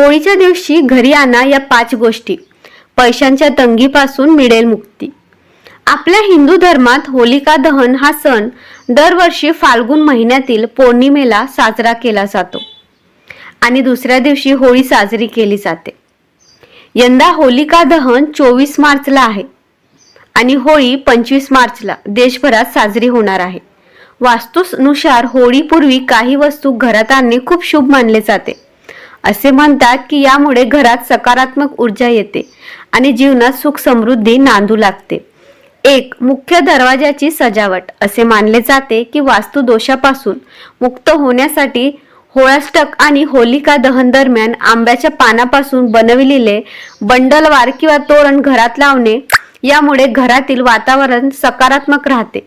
होळीच्या दिवशी घरी आणा या पाच गोष्टी. पैशांच्या तंगीपासून मिळेल मुक्ती. आपल्या हिंदू धर्मात होलिका दहन हा सण दरवर्षी फाल्गुन महिन्यातील पौर्णिमेला साजरा केला जातो. आणि दुसऱ्या दिवशी होळी साजरी केली जाते. यंदा होलिका दहन चोवीस मार्चला आहे. आणि होळी पंचवीस मार्चला देशभरात साजरी होणार आहे. वास्तूनुसार होळीपूर्वी काही वस्तू घरात आणणे खूप शुभ मानले जाते. असे म्हणतात की यामुळे घरात सकारात्मक ऊर्जा येते आणि जीवनात सुख समृद्धी नांदू लागते. एक मुख्य दरवाजाची सजावट. असे मानले जाते की वास्तू दोषापासून मुक्त होण्यासाठी होळाष्टक आणि होलिका दहन दरम्यान आंब्याच्या पानापासून बनविलेले बंडलवार किंवा तोरण घरात लावणे यामुळे घरातील वातावरण सकारात्मक राहते.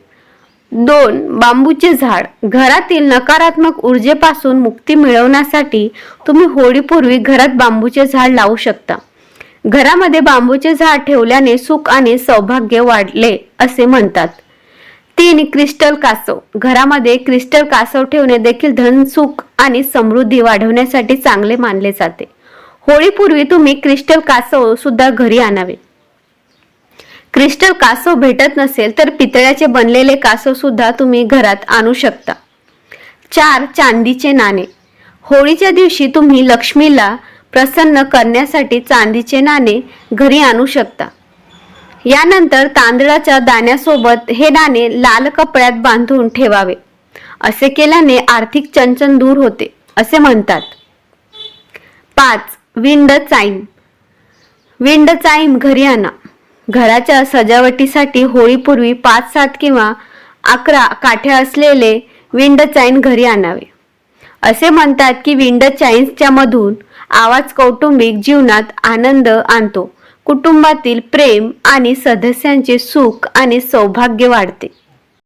दोन बांबूचे झाड. घरातील नकारात्मक ऊर्जेपासून मुक्ती मिळवण्यासाठी तुम्ही होळीपूर्वी घरात बांबूचे झाड लावू शकता. घरामध्ये बांबूचे झाड ठेवल्याने सुख आणि सौभाग्य वाढले असे म्हणतात. तीन क्रिस्टल कासव. घरामध्ये क्रिस्टल कासव ठेवणे देखील धन सुख आणि समृद्धी वाढवण्यासाठी चांगले मानले जाते. होळीपूर्वी तुम्ही क्रिस्टल कासव सुद्धा घरी आणावे. क्रिस्टल कासव भेटत नसेल तर पितळ्याचे बनलेले कासव सुद्धा तुम्ही घरात आणू शकता. चार चांदीचे नाणे. होळीच्या दिवशी तुम्ही लक्ष्मीला प्रसन्न करण्यासाठी चांदीचे नाणे घरी आणू शकता. यानंतर तांदळाच्या दाण्यासोबत हे नाणे लाल कपड्यात बांधून ठेवावे. असे केल्याने आर्थिक चंचन दूर होते असे म्हणतात. पाच विंड चाईम विंड चाईम घरी आणा. घराच्या सजावटीसाठी होळीपूर्वी पाच सात किंवा अकरा काठ्या असलेले विंड चाईन घरी आणावे. असे म्हणतात की विंड चाईन्सच्या मधून आवाज कौटुंबिक जीवनात आनंद आणतो. कुटुंबातील प्रेम आणि सदस्यांचे सुख आणि सौभाग्य वाढते.